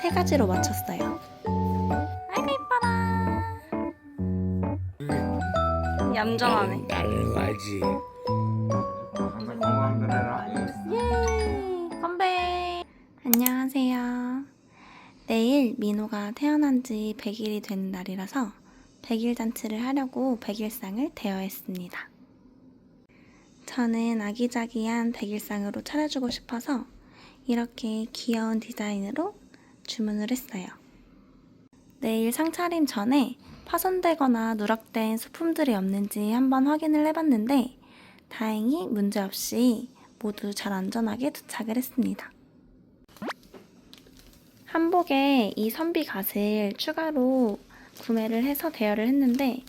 세 가지로 맞췄어요. 아이고 이뻐라. 얌전하네. 나는. 항상 해라. 예! 건배! 안녕하세요. 내일 민호가 태어난 지 100일이 되는 날이라서 100일 잔치를 하려고 100일상을 대여했습니다. 저는 아기자기한 100일상으로 차려주고 싶어서 이렇게 귀여운 디자인으로 주문을 했어요. 내일 상차림 전에 파손되거나 누락된 소품들이 없는지 한번 확인을 해봤는데 다행히 문제없이 모두 잘 안전하게 도착을 했습니다. 한복에 이 선비 갓을 추가로 구매를 해서 대여를 했는데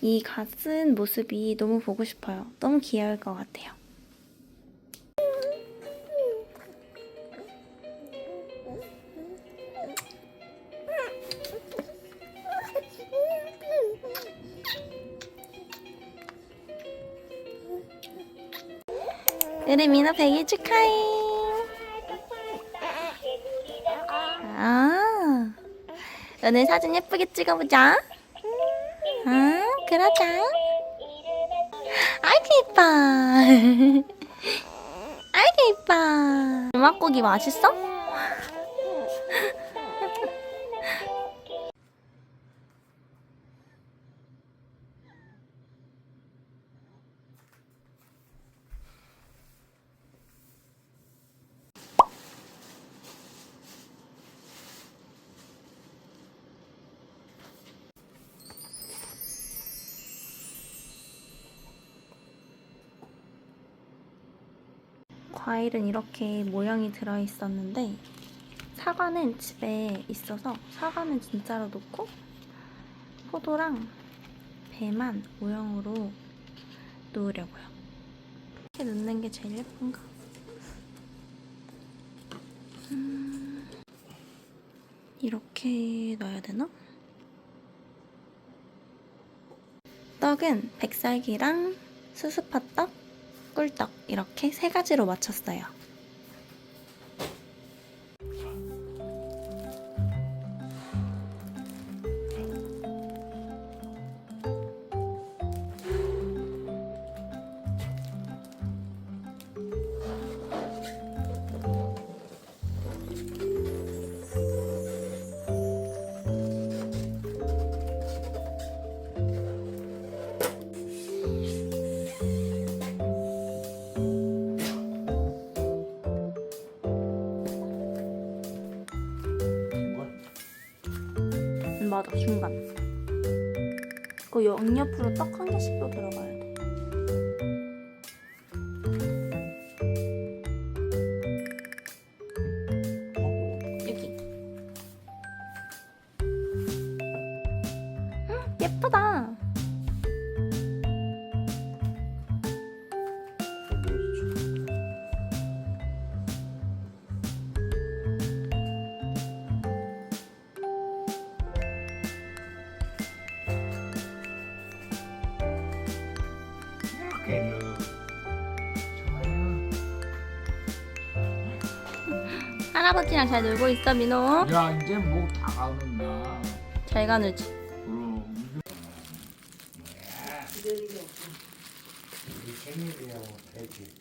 이갓쓴 모습이 너무 보고 싶어요. 너무 귀여울 것 같아요. 우리 민호 100일 축하해. 아, 오늘 사진 예쁘게 찍어보자. 아, 그러자. 아이고 이뻐. 아이고 이뻐. 음악고기 맛있어? 과일은 이렇게 모양이 들어 있었는데 사과는 집에 있어서 사과는 진짜로 놓고 포도랑 배만 모형으로 놓으려고요. 이렇게 넣는 게 제일 예쁜가? 음, 이렇게 넣어야 되나? 떡은 백살기랑 수수팥떡, 꿀떡 이렇게 세 가지로 맞췄어요. 그 양옆으로 떡한 개씩 또 들어가야 돼. 여기. 헉, 예쁘다. 좋아요. 할아버지랑 잘 놀고 있어 민호. 야 이제 목 다가오는다. 잘 가누지. 그럼 우리 생일이야 되지.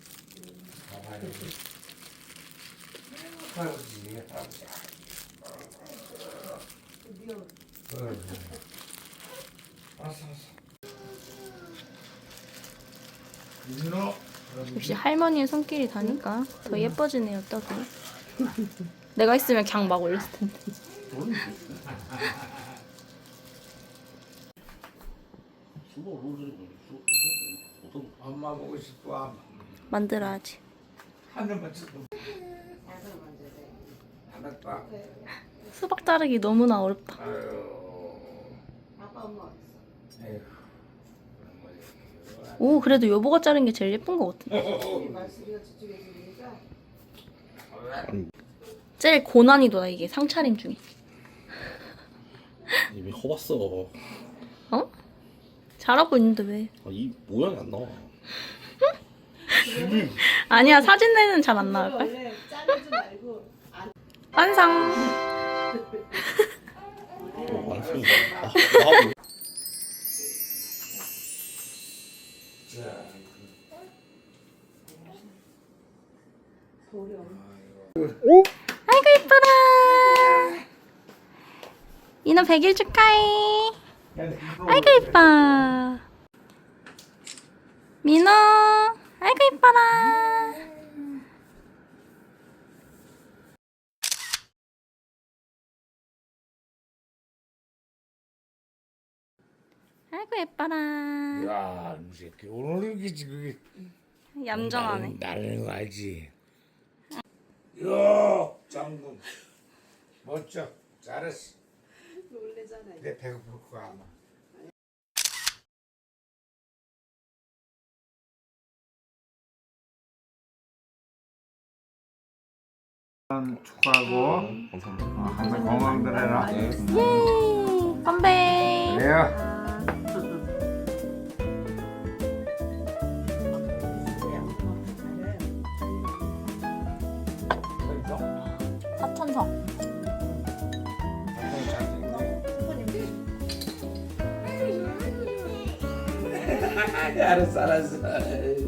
가봐야지. 할아버지 할아버지. 어, 왔어 왔어. 민호. 역시 할머니의 손길이 다니까 더 예뻐지네요 떡이. 내가 있으면 그냥 막 올렸을 텐데. 엄마 보고 싶어. 만들어야지. 하늘만 쳐도. 수박 자르기 너무나 어렵다. 아유. 에휴. 오 그래도 여보가 자른 게 제일 예쁜 것 같아. 제일 고난이도다 이게 상차림 중에. 이미 허봤어. 어? 잘하고 있는데 왜? 아, 이 모양이 안 나와. 아니야 사진 내는 잘 안 나올 걸? 원래 자르지 말고 완성. 나도 아이고 이뻐라. 민호 100일 축하해. 아이고 이뻐. 민호, 아이고 이뻐라. 아이고 예뻐라. 야, 이 새끼 오늘 이게 지금 얌전하네. 나는 거 알지. 야, 장군 멋져, 잘했어. 놀래잖아. 내 배고플 거 아마. 축하하고 감사합니다. 어, 항상 건강들 해라. 예, 건배. 그래요. 사천성. 알았어, 알았어.